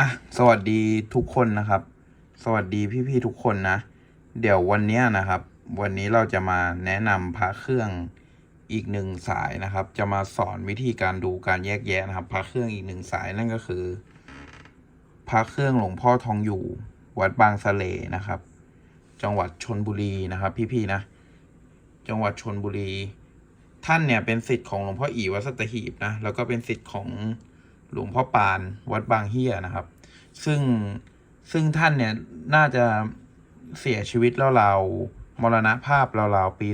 อะสวัสดีทุกคนนะครับ สวัสดีพี่ๆทุกคนนะ เดี๋ยววันนี้นะครับ วันนี้เราจะมาแนะนำพระเครื่องอีกหนึ่งสายนะครับ จะมาสอนวิธีการดูการแยกแยะนะครับ พระเครื่องอีกหนึ่งสายนั่นก็คือ พระเครื่องหลวงพ่อทองอยู่ วัดบางสะเลนะครับ จังหวัดชนบุรีนะครับ พี่ๆนะ จังหวัดชนบุรี ท่านเนี่ยเป็นสิทธิ์ของหลวงพ่ออีวัดสตหีบนะแล้วก็เป็นสิทธิ์ของ หลวงพ่อปานวัดบางเฮียนะครับ ซึ่งซึ่งท่านเนี่ยน่าจะเสียชีวิตแล้วเราวๆมรณภาพราวๆปี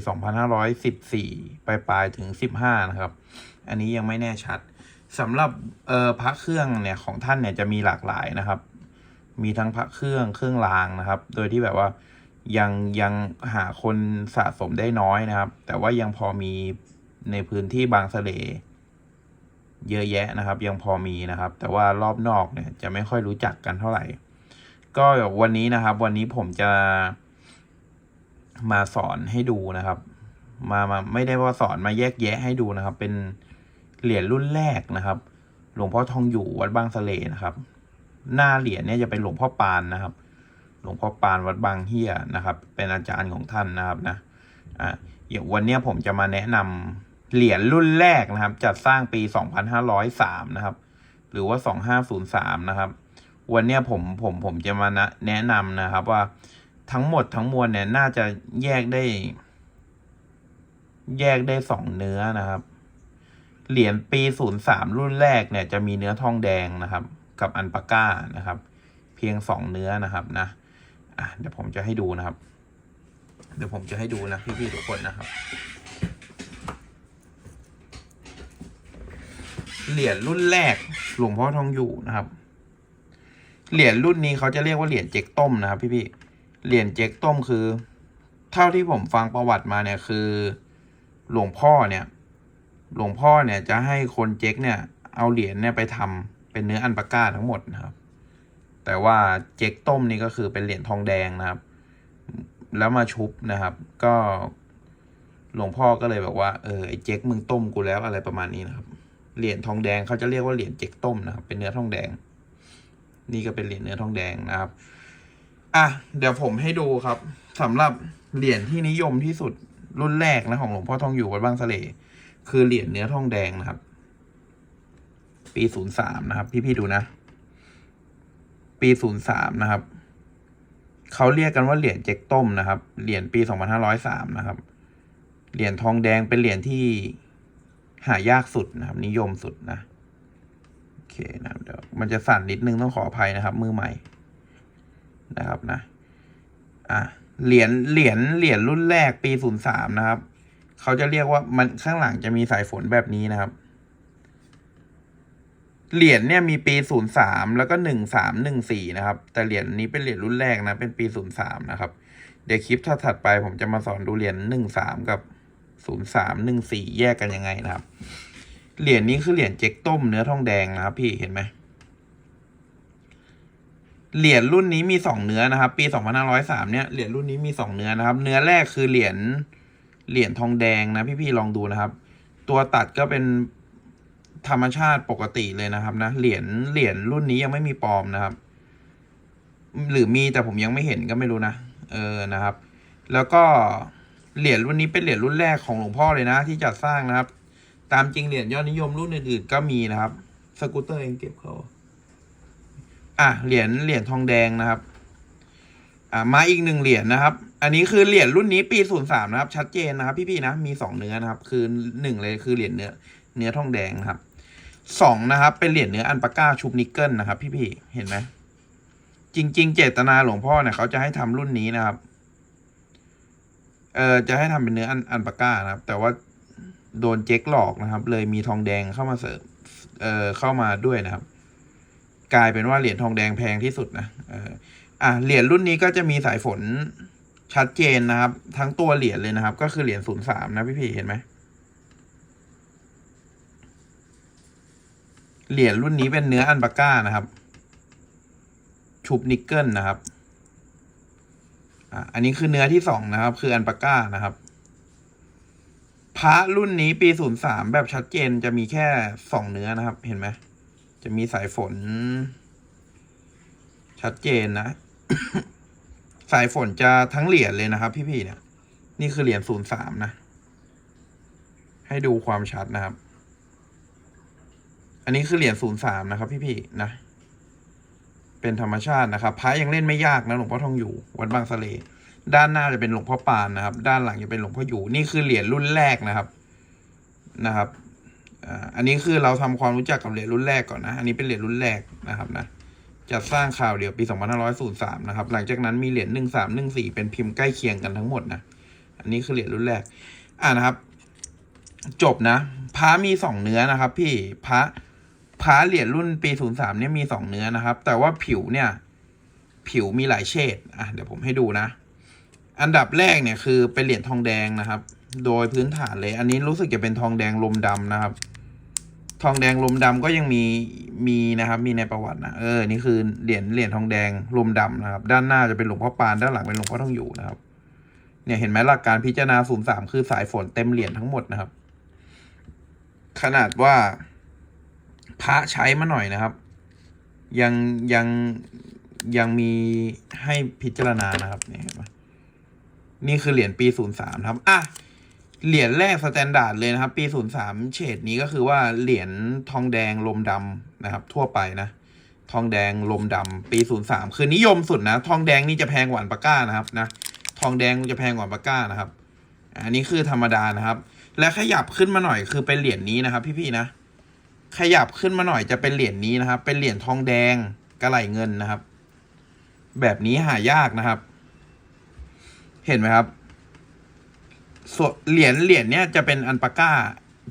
2514ปลายปลายๆถึง 15 นะครับ อันนี้ยังไม่แน่ชัดสำหรับเอ่อพระเครื่องเนี่ยของท่านเนี่ยจะมีหลากหลายนะครับ มีทั้งพระเครื่องเครื่องรางนะครับ โดยที่แบบว่ายังยังหาคนสะสมได้น้อยนะครับ แต่ว่ายังพอมีในพื้นที่บางสะเล เยอะแยะนะครับ ยังพอมีนะครับ แต่ว่ารอบนอกเนี่ยจะไม่ค่อยรู้จักกันเท่าไหร่ ก็วันนี้นะครับ วันนี้ผมจะมาสอนให้ดูนะครับ มามาไม่ได้ว่าสอนมาแยกแยะให้ดูนะครับ เป็นเหรียญรุ่นแรกนะครับ หลวงพ่อทองอยู่วัดบางสะเลนะครับ หน้าเหรียญเนี่ยจะเป็นหลวงพ่อปานนะครับ หลวงพ่อปานวัดบางเฮียนะครับ เป็นอาจารย์ของท่านนะครับนะอ่าอย่างวันนี้ผมจะมาแนะนำ เหรียญรุ่นแรกนะครับ จัดสร้างปี 2503 นะครับ หรือว่า 2503 นะครับ วันนี้ผมผมผมจะมาแนะนำนะครับว่าทั้งหมดทั้งมวลเนี่ยน่าจะแยกได้ แยกได้สองเนื้อนะครับ เหรียญปี 03 รุ่นแรกเนี่ยจะมีเนื้อทองแดงนะครับ กับอันปาก้านะครับ เพียงสองเนื้อนะครับนะอะเดี๋ยวผมจะให้ดูนะครับ เดี๋ยวผมจะให้ดูนะพี่ๆทุกคนนะครับ เหรียญรุ่นแรกหลวงพ่อทองอยู่นะครับ เหรียญรุ่นนี้เขาจะเรียกว่าเหรียญเจ๊กต้มนะครับ พี่ๆเหรียญเจ๊กต้มคือ เท่าที่ผมฟังประวัติมาเนี่ยคือ หลวงพ่อเนี่ย หลวงพ่อเนี่ยจะให้คนเจ๊กเนี่ย เอาเหรียญเนี่ยไปทำเป็นเนื้ออันปาก้าทั้งหมดนะครับ แต่ว่าเจ๊กต้มนี่ก็คือเป็นเหรียญทองแดงนะครับ แล้วมาชุบนะครับ ก็หลวงพ่อก็เลยบอกว่าเออไอ้เจ๊กมึงต้มกูแล้วอะไรประมาณนี้นะครับ เหรียญทองแดงเขาจะเรียกว่าเหรียญเจ๊กต้มนะครับ เป็นเนื้อทองแดง นี่ก็เป็นเหรียญเนื้อทองแดงนะครับ อะเดี๋ยวผมให้ดูครับสำหรับเหรียญที่นิยมที่สุดรุ่นแรกนะของหลวงพ่อทองอยู่วัดบางสะเลคือเหรียญเนื้อทองแดงนะครับ ปีศูนย์สามนะครับ พี่ๆดูนะ ปีศูนย์สามนะครับเขาเรียกกันว่าเหรียญเจ๊กต้มนะครับ เหรียญปีสองพันห้าร้อยสามนะครับ เหรียญทองแดงเป็นเหรียญที่ หายากสุดนะครับ นิยมสุดนะโอเคนะเดี๋ยวมันจะสั่นนิดนึงต้องขออภัยนะครับ มือใหม่นะครับนะ อะเหรียญเหรียญเหรียญรุ่นแรกปีศูนย์สามนะครับเขาจะเรียกว่ามันข้างหลังจะมีสายฝนแบบนี้นะครับ เหรียญเนี่ยมีปีศูนย์สามแล้วก็หนึ่งสามหนึ่งสี่นะครับ แต่เหรียญนี้เป็นเหรียญรุ่นแรกนะ เป็นปีศูนย์สามนะครับ เดี๋ยวคลิปถัดไปผมจะมาสอนดูเหรียญหนึ่งสามกับ ศูนย์สามหนึ่งสี่แยกกันยังไงนะครับ เหรียญนี้คือเหรียญเจ๊กต้มเนื้อทองแดงนะครับพี่เห็นไหมเหรียญรุ่นนี้มีสองเนื้อนะครับ ปีสองพันห้าร้อยสามเนี่ยเหรียญรุ่นนี้มีสองเนื้อนะครับ เนื้อแรกคือเหรียญเหรียญทองแดงนะพี่ๆลองดูนะครับ ตัวตัดก็เป็นธรรมชาติปกติเลยนะครับนะเหรียญเหรียญรุ่นนี้ยังไม่มีปลอมนะครับ หรือมีแต่ผมยังไม่เห็นก็ไม่รู้นะเออนะครับ แล้วก็ เหรียญรุ่นนี้เป็นเหรียญรุ่นแรกของหลวงพ่อเลยนะ ที่จัดสร้างนะครับ ตามจริงเหรียญยอดนิยมรุ่นอื่นๆก็มีนะครับ สกูตเตอร์เองเก็บเขาอะเหรียญเหรียญทองแดงนะครับ อ่ามาอีกหนึ่งเหรียญนะครับ อันนี้คือเหรียญรุ่นนี้ปีศูนย์สามนะครับ ชัดเจนนะครับพี่ๆนะมีสองเนื้อนะครับ คือหนึ่งเลยคือเหรียญเนื้อ เนื้อทองแดงนะครับสองนะครับ เป็นเหรียญเนื้ออันปาก้าชุบนิกเกิลนะครับ พี่ๆเห็นไหมจริง ๆ เจตนาหลวงพ่อเนี่ยเขาจะให้ทำรุ่นนี้นะครับ เออจะให้ทำเป็นเนื้ออันอันปาก้านะครับ แต่ว่าโดนเจ๊กหลอกนะครับ เลยมีทองแดงเข้ามาเสริมเออเข้ามาด้วยนะครับ กลายเป็นว่าเหรียญทองแดงแพงที่สุดนะเอออะเหรียญรุ่นนี้ก็จะมีสายฝนชัดเจนนะครับ ทั้งตัวเหรียญเลยนะครับ ก็คือเหรียญศูนย์สามนะพี่ๆเห็นไหมเหรียญรุ่นนี้เป็นเนื้ออันปาก้านะครับ ชุบนิกเกิลนะครับ อะอันนี้คือเนื้อที่สองนะครับ คืออันปาก้านะครับ พระรุ่นนี้ปีศูนย์สามแบบชัดเจนจะมีแค่สองเนื้อนะครับ เห็นไหมจะมีสายฝน ชัดเจนนะ สายฝนจะทั้งเหรียญเลยนะครับ พี่ๆเนี่ย นี่คือเหรียญศูนย์สามนะ ให้ดูความชัดนะครับ อันนี้คือเหรียญศูนย์สามนะครับ พี่ๆนะ เป็นธรรมชาตินะครับพระยังเล่นไม่ยากนะหลวงพ่อทองอยู่วัดบางสะเลด้านหน้าจะเป็นหลวงพ่อปานนะครับ ด้านหลังจะเป็นหลวงพ่ออยู่นี่คือเหรียญรุ่นแรกนะครับนะครับอันนี้คือเราทำความรู้จักกับเหรียญรุ่นแรกก่อนนะ อันนี้เป็นเหรียญรุ่นแรกนะครับนะจัดสร้างข่าวเดียวปี 2503 นะครับ หลังจากนั้นมีเหรียญ13 14 เป็นพิมพ์ใกล้เคียงกันทั้งหมดนะ อันนี้คือเหรียญรุ่นแรก อ่านะครับ จบนะ พระมีสองเนื้อนะครับ พี่ พระ พระเหรียญรุ่นปี 03 เนี่ยมีสองเนื้อนะครับ แต่ว่าผิวเนี่ย ผิวมีหลายเฉดอะเดี๋ยวผมให้ดูนะ อันดับแรกเนี่ยคือเป็นเหรียญทองแดงนะครับ โดยพื้นฐานเลย อันนี้รู้สึกจะเป็นทองแดงลมดำนะครับ ทองแดงลมดำก็ยังมีมีนะครับ มีในประวัตินะเออนี่คือเหรียญเหรียญทองแดงลมดำนะครับ ด้านหน้าจะเป็นหลวงพ่อปานด้านหลังเป็นหลวงพ่อทองอยู่นะครับ เนี่ยเห็นไหมหลักการพิจารณาศูนย์สามคือสายฝนเต็มเหรียญทั้งหมดนะครับ ขนาดว่า พระใช้มาหน่อยนะครับ ยังยังยังมีให้พิจารณานะครับนี่เห็นไหมนี่คือเหรียญปีศูนย์สามครับอะเหรียญแรกสแตนดาร์ดเลยนะครับ ปี03เฉดนี้ก็คือว่าเหรียญทองแดงลมดำนะครับ ทั่วไปนะทองแดงลมดำปี03คือนิยมสุดนะทองแดงนี่จะแพงกว่าอันปาก้านะครับนะทองแดงจะแพงกว่าอันปาก้านะครับ อันนี้คือธรรมดานะครับ และขยับขึ้นมาหน่อยคือเป็นเหรียญนี้นะครับ พี่ๆนะ ขยับขึ้นมาหน่อยจะเป็นเหรียญนี้นะครับ เป็นเหรียญทองแดงกระไหลเงินนะครับ แบบนี้หายากนะครับ เห็นไหมครับส่วนเหรียญเหรียญเนี้ยจะเป็นอันปาก้า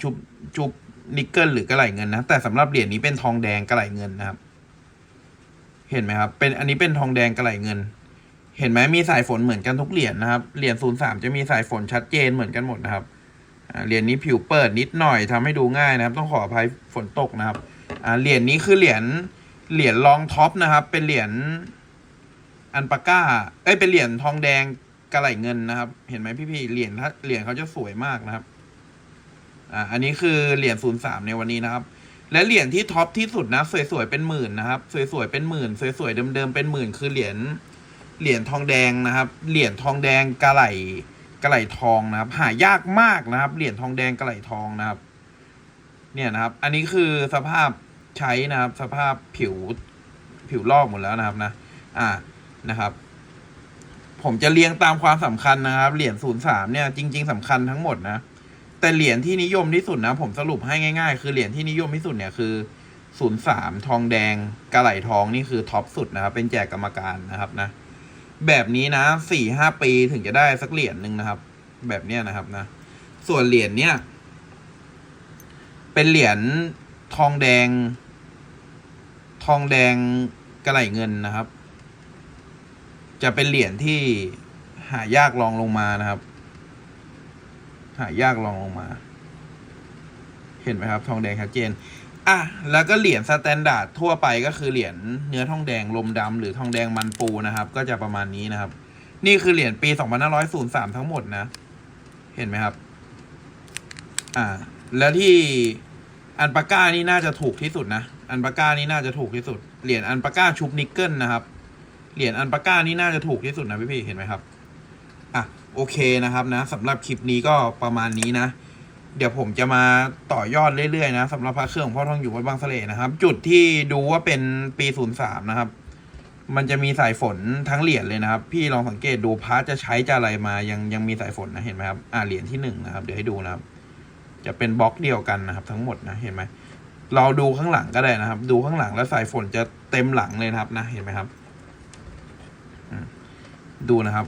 ชุบชุบนิกเกิลหรือกระไหลเงินนะแต่สำหรับเหรียญนี้เป็นทองแดงกระไหลเงินนะครับ เห็นไหมครับ เป็นอันนี้เป็นทองแดงกระไหลเงิน เห็นไหมมีสายฝนเหมือนกันทุกเหรียญนะครับเหรียญศูนย์สามจะมีสายฝนชัดเจนเหมือนกันหมดนะครับ เหรียญนี้ผิวเปิดนิดหน่อยทำให้ดูง่ายนะครับ ต้องขออภัยฝนตกนะครับเหรียญนี้คือเหรียญเหรียญรองท็อปนะครับ เป็นเหรียญอันปาก้า เอ้ยเป็นเหรียญทองแดงกระไหลเงินนะครับ เห็นไหมพี่ๆเหรียญถ้าเหรียญเขาจะสวยมากนะครับอ่าอันนี้คือเหรียญศูนย์สามในวันนี้นะครับ และเหรียญที่ท็อปที่สุดนะสวยๆเป็นหมื่นนะครับ สวยๆเป็นหมื่นสวยๆเดิมๆเป็นหมื่นคือเหรียญเหรียญทองแดงนะครับ เหรียญทองแดงกระไหล กระไหลทองนะครับ หายากมากนะครับ เหรียญทองแดงกระไหลทองนะครับ เนี่ยนะครับ อันนี้คือสภาพใช้นะครับ สภาพผิวผิวลอกหมดแล้วนะครับนะ อ่านะครับ ผมจะเรียงตามความสำคัญนะครับ เหรียญศูนย์สามเนี่ยจริง ๆสำคัญทั้งหมดนะ แต่เหรียญที่นิยมที่สุดนะ ผมสรุปให้ง่าย ๆ คือเหรียญที่นิยมที่สุดเนี่ยคือศูนย์สามทองแดงกระไหลทองนี่คือท็อปสุดนะครับ เป็นแจกกรรมการนะครับนะ แบบนี้นะสี่ห้าปีถึงจะได้สักเหรียญหนึ่งนะครับ แบบเนี้ยนะครับนะ ส่วนเหรียญเนี่ยเป็นเหรียญทองแดง ทองแดงกระไหลเงินนะครับ จะเป็นเหรียญที่หายากรองลงมานะครับ หายากรองลงมา เห็นไหมครับ ทองแดงชัดเจน อะ แล้วก็เหรียญสแตนดาร์ดทั่วไปก็คือเหรียญเนื้อทองแดงลมดำหรือทองแดงมันปูนะครับ ก็จะประมาณนี้นะครับ นี่คือเหรียญปี 2503 ทั้งหมดนะ เห็นไหมครับ อ่า แล้วที่อันปาก้านี่น่าจะถูกที่สุดนะ อันปาก้านี่น่าจะถูกที่สุด เหรียญอันปาก้าชุบนิกเกิลนะครับ เหรียญอันปาก้านี่น่าจะถูกที่สุดนะพี่ๆเห็นไหมครับ อะ โอเคนะครับนะสำหรับคลิปนี้ก็ประมาณนี้นะ เดี๋ยวผมจะมาต่อยอดเรื่อยๆนะสำหรับพระเครื่องพ่อทองอยู่วัดบางสะเลนะครับ จุดที่ดูว่าเป็นปีศูนย์สามนะครับ มันจะมีสายฝนทั้งเหรียญเลยนะครับ พี่ลองสังเกตดูพระจะใช้จะอะไรมายังยังมีสายฝนนะเห็นไหมครับอ่าเหรียญที่หนึ่งนะครับ เดี๋ยวให้ดูนะครับ จะเป็นบล็อกเดียวกันนะครับ ทั้งหมดนะเห็นไหมเราดูข้างหลังก็ได้นะครับ ดูข้างหลังแล้วสายฝนจะเต็มหลังเลยนะครับ นะเห็นไหมครับดูนะครับ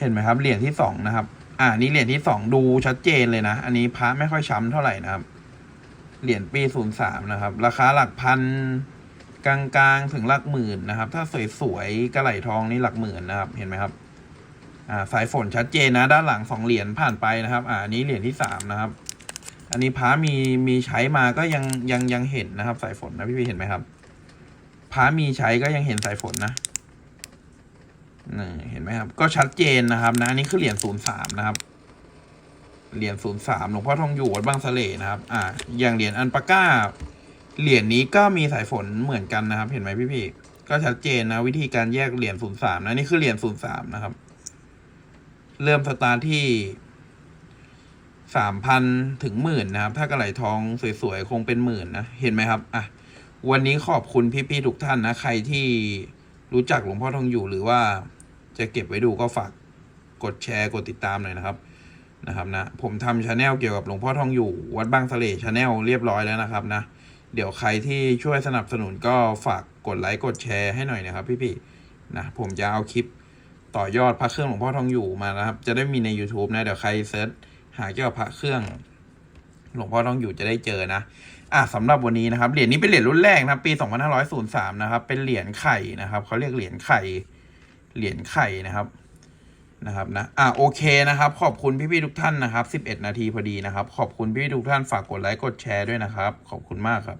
เห็นไหมครับเหรียญที่สองนะครับ อ่านี่เหรียญที่สองดูชัดเจนเลยนะ อันนี้พระไม่ค่อยช้ำเท่าไหร่นะครับ เหรียญปีศูนย์สามนะครับ ราคาหลักพันกลางๆถึงหลักหมื่นนะครับ ถ้าสวยๆกระไหลทองนี่หลักหมื่นนะครับ เห็นไหมครับ อ่า สายฝนชัดเจนนะ ด้านหลังสองเหรียญผ่านไปนะครับ อ่านนี้เหรียญที่สามนะครับ อันนี้พระมีมีใช้มาก็ยังยังยังเห็นนะครับ สายฝนนะพี่พี่เห็นไหมครับพระมีใช้ก็ยังเห็นสายฝนนะ นี่เห็นไหมครับ ก็ชัดเจนนะครับนะอันนี้คือเหรียญศูนย์สามนะครับ เหรียญศูนย์สามหลวงพ่อทองอยู่วัดบางสะเลนะครับ อ่า อย่างเหรียญอันปาก้า เหรียญนี้ก็มีสายฝนเหมือนกันนะครับ เห็นไหมพี่พี่ก็ชัดเจนนะ วิธีการแยกเหรียญศูนย์สามนะนี่คือเหรียญศูนย์สามนะครับ เริ่มสตาร์ทที่สามพันถึงหมื่นนะครับ ถ้ากระไหลทองสวยๆคงเป็นหมื่นนะ เห็นไหมครับ อะ วันนี้ขอบคุณพี่ๆทุกท่านนะ ใครที่รู้จักหลวงพ่อทองอยู่หรือว่า จะเก็บไว้ดูก็ฝากกดแชร์กดติดตามหน่อยนะครับนะครับนะผมทำชาแนลเกี่ยวกับหลวงพ่อทองอยู่วัดบางสะเลชาแนลเรียบร้อยแล้วนะครับนะเดี๋ยวใครที่ช่วยสนับสนุนก็ฝากกดไลค์กดแชร์ให้หน่อยนะครับ พี่ๆนะผมจะเอาคลิปต่อยอดพระเครื่องหลวงพ่อทองอยู่มานะครับ จะได้มีใน YouTube นะเดี๋ยวใครเซิร์ชหาเกี่ยวกับพระเครื่องหลวงพ่อทองอยู่จะได้เจอนะอะสำหรับวันนี้นะครับเหรียญนี้เป็นเหรียญรุ่นแรกนะครับปี 2503 นะครับ เป็นเหรียญไข่นะครับเขาเรียกเหรียญไข่ เหรียญไข่นะครับนะครับนะอะโอเคนะครับ ขอบคุณพี่ๆทุกท่านนะครับ 11 นาทีพอดีนะครับ ขอบคุณพี่ๆทุกท่านฝากกดไลค์กดแชร์ด้วยนะครับ ขอบคุณมากครับ